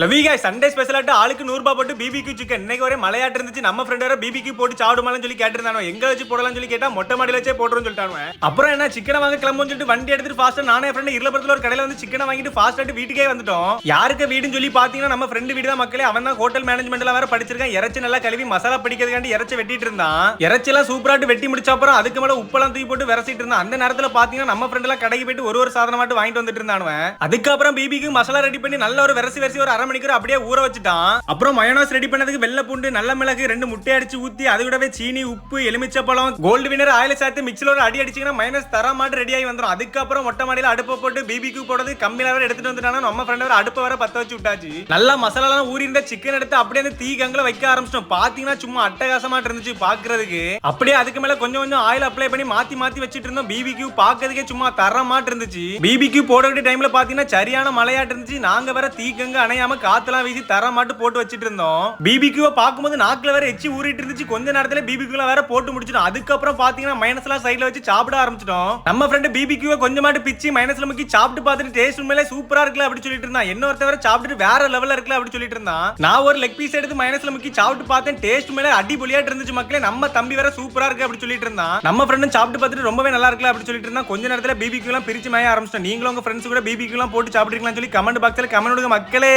லவிகாய் Sunday ஸ்பெஷலாட்டு ஆளுக்கு நூறு ரூபாய் போட்டு பிபிக்கு சிக்கன் இன்னைக்கு ஒரே மலையாட்டு இருந்துச்சு. நம்ம ஃப்ரெண்ட் வர பிபிக்கு போட்டு சாப்பிடுமான்னு சொல்லி கேட்டிருந்தானோ? எங்க வச்சு போடலாம் சொல்லி கேட்டா மொட்டை மாடியில வச்சே போட்டுருன்னு சொல்லிட்டாங்க அப்புறம் என்ன சிக்கனை வாங்க கிளம்புன்னு சொல்லிட்டு வண்டி எடுத்துட்டு ஃபாஸ்டா நானே ஃப்ரெண்ட் இருளபுரத்துல ஒரு கடையில வந்து சிக்கனை வாங்கிட்டு ஃபாஸ்ட் வீட்டுக்கே வந்துட்டோம். யாருக்கு வீடுன்னு சொல்லி பாத்தீங்கன்னா நம்ம ஃப்ரெண்டு வீடு தான் மக்களே. அவன் தான் ஹோட்டல் மேனேஜ்மெண்ட்ல வேற படிச்சிருக்கான். இறச்சி நல்லா கழுவி மசாலா பிடிக்கிறதுக்காண்டி இறச்சி வெட்டிட்டு இருந்தான். இறைச்சி எல்லாம் சூப்பராட்டு வெட்டி முடிச்ச அப்புறம் அதுக்கு மேல உப்பெல்லாம் தூக்கி போட்டு விரசிட்டு இருந்தான். அந்த நேரத்துல பாத்தீங்கன்னா நம்ம ஃப்ரெண்ட் எல்லாம் கடைக்கு போயிட்டு ஒரு ஒரு சாதனமாட்டு வாங்கிட்டு வந்துட்டு இருந்தானுவன் அதுக்கப்புறம் பிபிக்கு மசாலா ரெடி பண்ணி நல்ல ஒரு விரசி விரசி ஒரு அரை மணிக்கூர் அப்படியே ஊற வச்சுட்டான். அப்புறம் மயோனஸ் ரெடி பண்ணதுக்கு வெள்ளை பூண்டு நல்ல மிளகு ரெண்டு முட்டை அடிச்சு ஊத்தி அது கூடவே சீனி உப்பு எலுமிச்சப்பழம் கோல்டு வினர் ஆயில சேர்த்து மிக்சில ஒரு அடி அடிச்சீங்கன்னா மைனஸ் தர மாட்டு ரெடி ஆகி வந்துடும் அதுக்கப்புறம் மொட்டை மாடியில அடுப்பை போட்டு பிபிக்கு போடுறது கம்மியில வேற எடுத்துட்டு வந்துட்டாங்க நம்ம ஃப்ரெண்ட் வேற அடுப்பை வேற பத்த வச்சு விட்டாச்சு. நல்லா மசாலா ஊறி இருந்த சிக்கன் எடுத்து அப்படியே அந்த தீ கங்கில வைக்க ஆரம்பிச்சிட்டோம். பாத்தீங்கன்னா சும்மா அட்டகாசமா இருந்துச்சு பாக்குறதுக்கு. அப்படியே அதுக்கு மேல கொஞ்சம் கொஞ்சம் ஆயில் அப்ளை பண்ணி மாத்தி மாத்தி வச்சிட்டு இருந்தோம். பிபிக்கு பாக்குறதுக்கே சும்மா தரமாட்டு இருந்துச்சு. பிபிக்கு போட வேண்டிய டைம்ல பாத்தீங்கன்னா சரியான மழையாட்டு இருந்துச்சு. நாங்க வேற தீ கங்க அணையாம காத்தெல்லாம் வீசி தரமாட்டு போட்டு வச்சிட்டு இருந்தோம். பிபிக்யூ பார்க்கும்போது நாக்குல வேற எச்சி ஊறிட்டு இருந்துச்சு. கொஞ்ச நேரத்துல பிபிக்யூல வேற போட்டு முடிச்சிடும் அதுக்கப்புறம் பாத்தீங்கன்னா மைனஸ் எல்லாம் சைடுல வச்சு சாப்பிட ஆரம்பிச்சிட்டோம். நம்ம ஃப்ரெண்டு பிபிக்யூவை கொஞ்சமாட்டு பிச்சு மைனஸ்ல முக்கி சாப்பிட்டு பார்த்துட்டு டேஸ்ட் உண்மையிலே சூப்பரா இருக்கல அப்படின்னு சொல்லிட்டு இருந்தான். என்ன ஒருத்தவரை சாப்பிட்டுட்டு வேற லெவல்ல இருக்கல அப்படின்னு சொல்லிட்டு இருந்தான். நான் ஒரு லெக் பீஸ் எடுத்து மைனஸ்ல முக்கி சாப்பிட்டு பார்த்தேன். டேஸ்ட் மேல அடிபொலியாட்டு இருந்துச்சு மக்களே. நம்ம தம்பி வேற சூப்பரா இருக்கு அப்படின்னு சொல்லிட்டு இருந்தான். நம்ம ஃப்ரெண்டும் சாப்பிட்டு பார்த்துட்டு ரொம்பவே நல்லா இருக்கல அப்படி சொல்லிட்டு இருந்தான். கொஞ்ச நேரத்துல பிபிக்யூ எல்லாம் பிரிச்சு மேய ஆரம்பிச்சிட்டோம். நீங்களும் உங்க ஃப்ரெண்ட்ஸ் கூட பிபிக்யூ எல்லாம் போட்டு சாப்பிட்டுருக்கலாம்னு சொல்லி கமெண்ட் பாக்ஸ்ல கமெண்ட் கொடுங்க மக்களே.